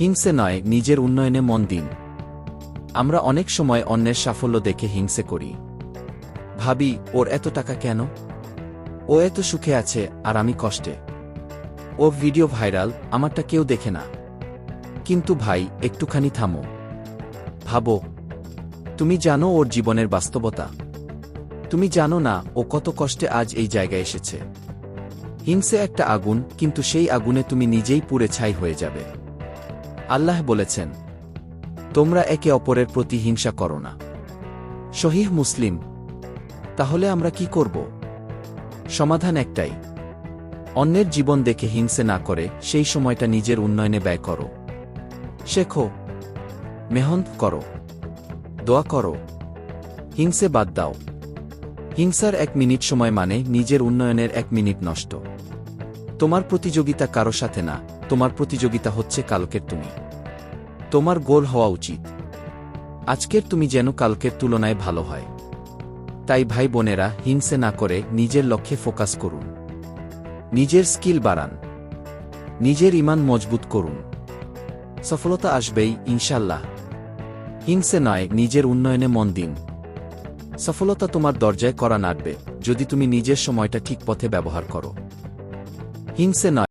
হিংসে নয়, নিজের উন্নয়নে মন দিন। আমরা অনেক সময় অন্যের সাফল্য দেখে হিংসে করি। ভাবি, ওর এত টাকা কেন? ও এত সুখে আছে, আর আমি কষ্টে। ও ভিডিও ভাইরাল, আমারটা কেউ দেখে না। কিন্তু ভাই, একটুখানি থামো। ভাবো, তুমি জানো ওর জীবনের বাস্তবতা। তুমি জানো না, ও কত কষ্টে আজ এই জায়গায় এসেছে। হিংসে একটা আগুন, কিন্তু সেই আগুনে তুমি নিজেই পুড়ে ছাই হয়ে যাবে। আল্লাহ বলেছেন, তোমরা একে অপরের প্রতি হিংসা করো না। শহীহ মুসলিম, তাহলে আমরা কি করব? সমাধান একটাই, অন্যের জীবন দেখে হিংসে না করে সেই সময়টা নিজের উন্নয়নে ব্যয় করো। শেখো, মেহনত করো, দোয়া করো, হিংসে বাদ দাও। হিংসার এক মিনিট সময় মানে নিজের উন্নয়নের এক মিনিট নষ্ট। তোমার প্রতিযোগিতা কারও সাথে না, তোমার প্রতিযোগিতা হচ্ছে কালকের তুমি। তোমার গোল হওয়া উচিত। আজকের তুমি যেন কালকের তুলনায় ভালো হয়। তাই ভাই বোনেরা, হিংসে না করে নিজের লক্ষ্যে ফোকাস করুন। নিজের স্কিল বাড়ান। নিজের ইমান মজবুত করুন। সফলতা আসবেই ইনশাল্লাহ হিংসে নয়, নিজের উন্নয়নে মন দিন। সফলতা তোমার দরজায় করা নাড়বে, যদি তুমি নিজের সময়টা ঠিক পথে ব্যবহার করো। হিংসে নয়।